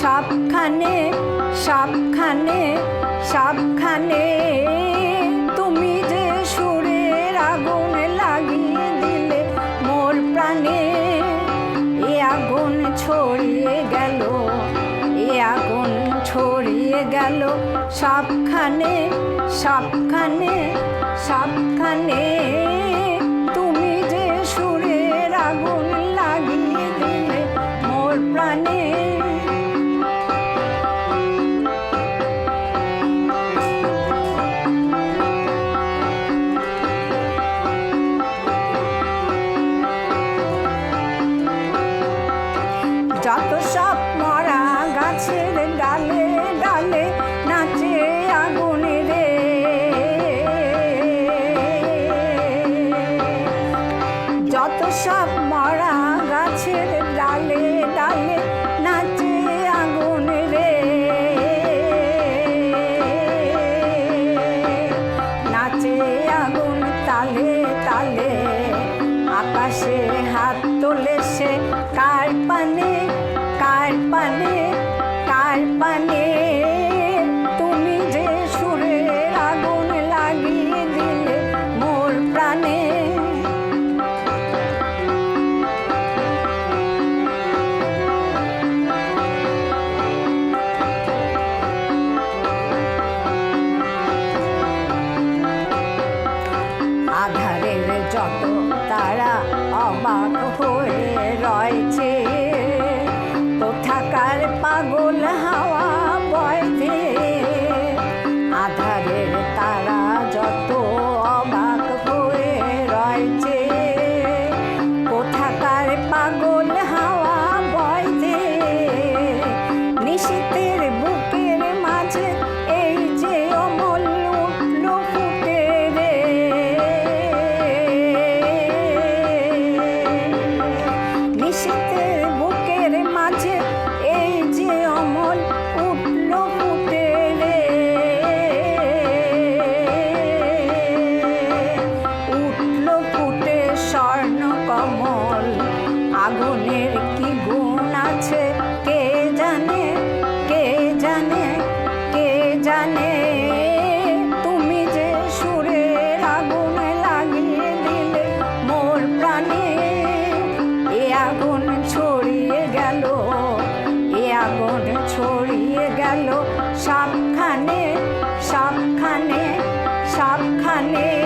সাবখানে সাবখানে সাবখানে তুমি যে সুরের আগুন লাগিয়ে দিলে মোর প্রাণে, এ আগুন ছড়িয়ে গেল, এ আগুন ছড়িয়ে গেল। সবখানে সবখানে সবখানে সব মরা গাছের ডালে ডালে নাচে আগুন রে। নাচে আগুন তালে তালে আকাশে হাত তোলে সে। কার পানে কার পানে কার পানে 马可波。আগুন ছড়িয়ে গেল এ আগুন ছড়িয়ে গেল। সাবখানে সাবখানে সবখানে